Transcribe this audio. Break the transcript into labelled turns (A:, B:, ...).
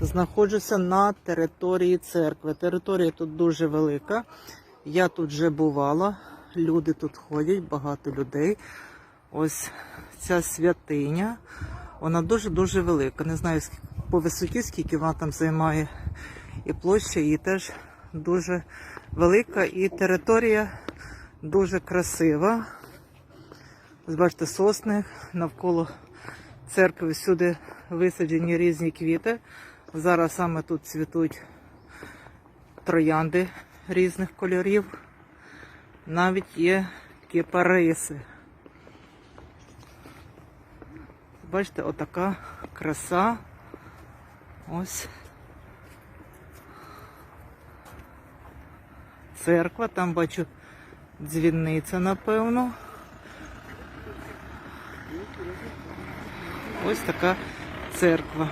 A: Знаходжуся на території церкви. Територія тут дуже велика. Я тут вже бувала. Люди тут ходять, багато людей. Ось ця святиня. Вона дуже-дуже велика. Не знаю по висоті, скільки вона там займає. І площа її теж дуже велика. І територія дуже красива. Ось бачите, сосни навколо церкви всюди висаджені різні квіти. Зараз саме тут цвітуть троянди різних кольорів. Навіть є кипариси. Бачите, отака краса. Ось. Церква, там бачу дзвіниця, напевно. Ось така церква.